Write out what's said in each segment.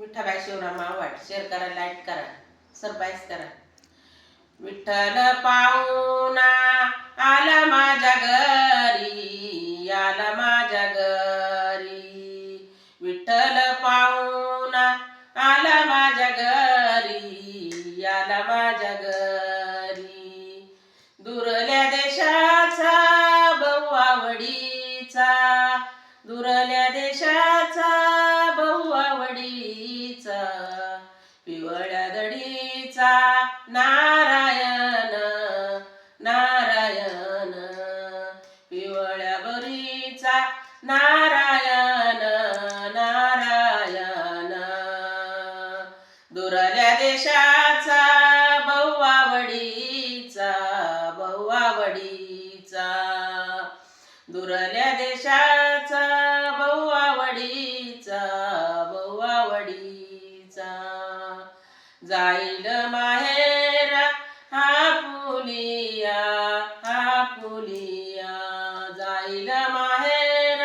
विठ्ठलाबाई Shivram Awhad share करा like करा surprise करा. विठ्ठल पाहुणा आला माझ्या घरी आला माझ्या घरी. विठ्ठल पाहुणा आला माझ्या घरी आला माझ्या घरी. दुरल्या देशाचा बहु आवडीचा. दुरल्या देशा पिवळ्या दडीचा नारायण नारायण. पिवळ्या बरीचा नारायण नारायण. दुरल्या देशाचा बहु आवडीचा बहु आवडीचा दुरल्या देशाचा जाईल माहेर हा पुलिया जाईल माहेर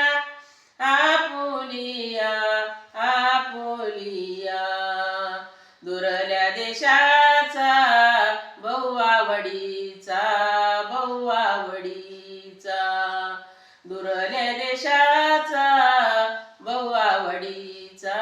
हा पुलिया हा पुलिया. दुरल्या देशाचा बहुवावडीचा बहुवावडीचा दुरल्या देशाचा बहुवावडीचा